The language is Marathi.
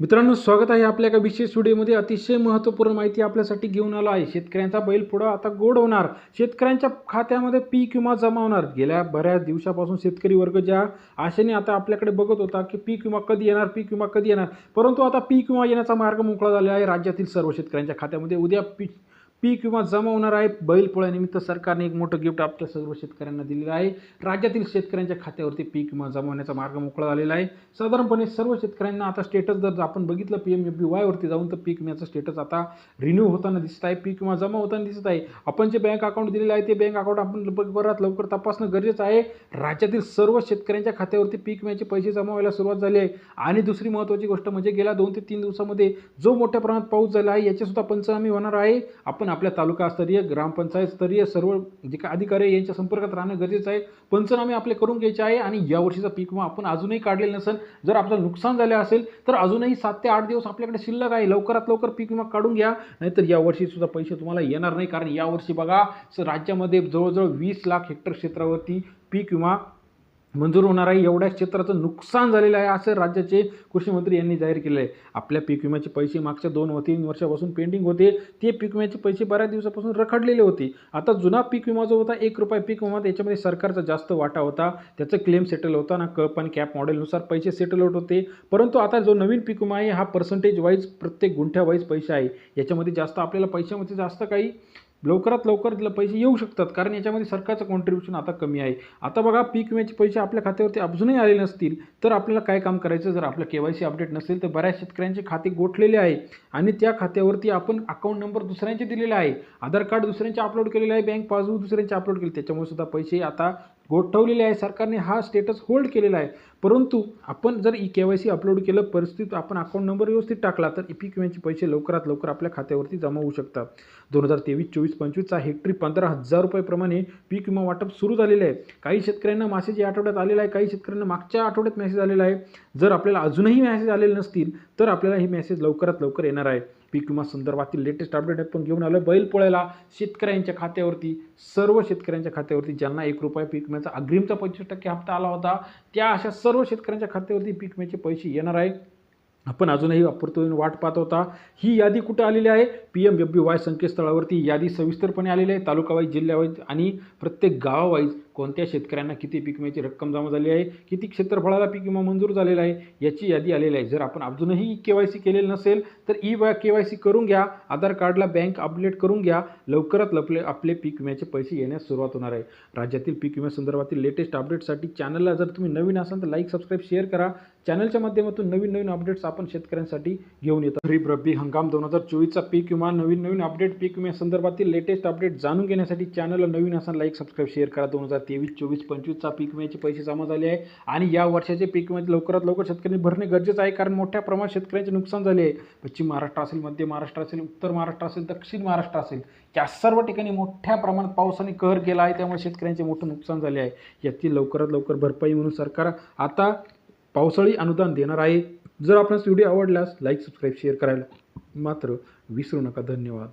मित्रांनो स्वागत आहे आपल्या एका विशेष व्हिडिओमध्ये. अतिशय महत्त्वपूर्ण माहिती आपल्यासाठी घेऊन आलो आहे. शेतकऱ्यांचा बैल पुढं आता गोड होणार. शेतकऱ्यांच्या खात्यामध्ये पीक विमा जमा होणार. गेल्या बऱ्याच दिवसापासून शेतकरी वर्ग ज्या आशेने आता आपल्याकडे बघत होता की पीक विमा कधी येणार पीक विमा कधी येणार परंतु आता पीक विमा येण्याचा मार्ग मोकळा झालेला आहे राज्यातील सर्व शेतकऱ्यांच्या खात्यामध्ये. उद्या पीक पीक विमा जमा होणार आहे बैलपोळ्यानिमित्त सरकारने एक मोठं गिफ्ट आपल्या सर्व शेतकऱ्यांना दिलेलं आहे. राज्यातील शेतकऱ्यांच्या खात्यावरती पीक विमा जमा होण्याचा मार्ग मोकळा झालेला आहे. साधारणपणे सर्व शेतकऱ्यांना आता स्टेटस जर आपण बघितलं पी एम एफ बी वायवरती जाऊन तर पीक विम्याचं स्टेटस आता रिन्यू होताना दिसत आहे. पीक विमा जमा होताना दिसत आहे. आपण जे बँक अकाउंट दिलेलं आहे ते बँक अकाउंट आपण लवकरात लवकर तपासणं गरजेचं आहे. राज्यातील सर्व शेतकऱ्यांच्या खात्यावरती पीक विम्याचे पैसे जमा व्हायला सुरुवात झाली आहे. आणि दुसरी महत्त्वाची गोष्ट म्हणजे गेल्या दोन ते तीन दिवसामध्ये जो मोठ्या प्रमाणात पाऊस झाला आहे याचेसुद्धा पंचनामे होणार आहे. आपण आपल्या तालुकास्तरीय ग्रामपंचायतस्तरीय सर्व जे काय अधिकारी आहे यांच्या संपर्कात राहणं गरजेचं आहे. पंचनामे आपले करून घ्यायचे आहे आणि या वर्षीचा पीक विमा आपण अजूनही काढलेलं नसेल जर आपलं नुकसान झालं असेल तर अजूनही सात ते आठ दिवस आपल्याकडे शिल्लक आहे. लवकरात लवकर पीक विमा काढून घ्या. नाहीतर यावर्षीसुद्धा सुद्धा पैसे तुम्हाला येणार नाही. कारण यावर्षी बघा राज्यामध्ये जवळजवळ वीस लाख हेक्टर क्षेत्रावरती पीक विमा मंजूर होणार आहे एवढ्या क्षेत्राचं नुकसान झालेलं आहे असं राज्याचे कृषी मंत्री यांनी जाहीर केलं आहे. आपल्या पीक विम्याचे पैसे मागच्या दोन व तीन वर्षापासून पेंडिंग होते. ते पीक विम्याचे पैसे बऱ्याच दिवसापासून रखडलेले होते. आता जुना पीक विमा जो होता एक रुपये पीक विमा त्याच्यामध्ये सरकारचा जास्त वाटा होता. त्याचं क्लेम सेटल होता ना कप आणि कॅप मॉडेलनुसार पैसे सेटल होत होते. परंतु आता जो नवीन पीक विमा आहे हा पर्सेंटेज वाईज प्रत्येक गुंठ्या वाईज पैसे आहे. याच्यामध्ये जास्त आपल्याला पैशामध्ये जास्त काही लवकरात लवकर पैसे येऊ शकतात. कारण याच्यामध्ये सरकारचं कॉन्ट्रीब्युशन आता कमी आहे. आता बघा पीक विम्याचे पैसे आपल्या खात्यावरती अजूनही आले नसतील तर आपल्याला काय काम करायचं? जर आपलं के वाय सी अपडेट नसेल तर बऱ्याच शेतकऱ्यांचे खाते गोठलेले आहे. आणि त्या खात्यावरती आपण अकाउंट नंबर दुसऱ्यांचे दिलेले आहे. आधार कार्ड दुसऱ्यांचे अपलोड केलेले आहे. बँक पासबुक दुसऱ्यांचे अपलोड केले. त्याच्यामुळे सुद्धा पैसे आता गोठवलेले आहे. सरकारने हा स्टेटस होल्ड केलेला आहे. परंतु आपण जर E K Y C upload केलं परिस्थितीत आपण अकाउंट नंबर व्यवस्थित टाकला तर ई पीक विम्याचे पैसे लवकरात लवकर आपल्या खात्यावरती जमा होऊ शकतात. दोन हजार तेवीस चोवीस पंचवीसचा हेक्टरी पंधरा हजार रुपयाप्रमाणे पीक विमा वाटप सुरू झालेलं आहे. काही शेतकऱ्यांना मॅसेज या आठवड्यात आलेला आहे. काही शेतकऱ्यांना मागच्या आठवड्यात मेसेज आलेला आहे. जर आपल्याला अजूनही मॅसेज आलेले नसतील तर आपल्याला हे मेसेज लवकरात लवकर येणार आहे. पीक विमा संदर्भातील लेटेस्ट अपडेट आपण घेऊन आलो बैल पोळ्याला शेतकऱ्यांच्या खात्यावरती सर्व शेतकऱ्यांच्या खात्यावरती ज्यांना एक रुपया पीक विम्याचा अग्रिमचा पंचवीस टक्के हप्ता आला होता त्या अशा सर्व शेतकऱ्यांच्या खात्यावरती पीक विम्याचे पैसे येणार आहे आपण अजूनही अपूर्तपणे वाट पाहत होता. ही यादी कुठे आलेली आहे? P M F B Y संकेतस्थळावरती यादी सविस्तरपणे आलेली आहे. तालुकावाईज जिल्ह्यावाईज आणि प्रत्येक गावावाईज कोणत्या शेतकऱ्यांना किती पीक विम्याची रक्कम जमा झाली आहे किती क्षेत्रफळाला पीक विमा मंजूर झालेला आहे याची यादी आलेली आहे. जर आपण अजूनही के वाय सी केलेलं नसेल तर E Y K Y C करून घ्या आधार कार्डला बँक अपडेट करून घ्या लवकरात लपले आपले पीक विम्याचे पैसे येण्यास सुरुवात होणार आहे. राज्यातील पीक विम्यासंदर्भातील लेटेस्ट अपडेटसाठी चॅनलला जर तुम्ही नवीन असाल तर लाईक सबस्क्राईब शेअर करा. चॅनलच्या माध्यमातून नवीन नवीन अपडेट्स आपण शेतकऱ्यांसाठी घेऊन येतो. खरीप रब्बी हंगाम दोन हजार चोवीसचा पीक विमा नवीन नवीन अपडेट पीक विम्यासंदर्भातील लेटेस्ट अपडेट जाणून घेण्यासाठी चॅनलला नवीन असाल लाईक सबस्क्राईब शेअर करा. दोन हजार तेवीस चोवीस पंचवीसचा पीक विम्याचे पैसे जमा झाले आहे. आणि या वर्षाचे पीक विम्याचे लवकरात लवकर शेतकऱ्यांनी भरणे गरजेचं आहे कारण मोठ्या प्रमाणात शेतकऱ्यांचे नुकसान झाले आहे. पश्चिम महाराष्ट्र असेल मध्य महाराष्ट्र असेल उत्तर महाराष्ट्र असेल दक्षिण महाराष्ट्र असेल या सर्व ठिकाणी मोठ्या प्रमाणात पावसाने कहर केला आहे त्यामुळे शेतकऱ्यांचे मोठं नुकसान झाले आहे. याची लवकरात लवकर भरपाई म्हणून सरकार आता पावसाळी अनुदान देणार आहे. जर आपणास व्हिडिओ आवडल्यास लाईक सबस्क्राईब शेअर करायला मात्र विसरू नका. धन्यवाद.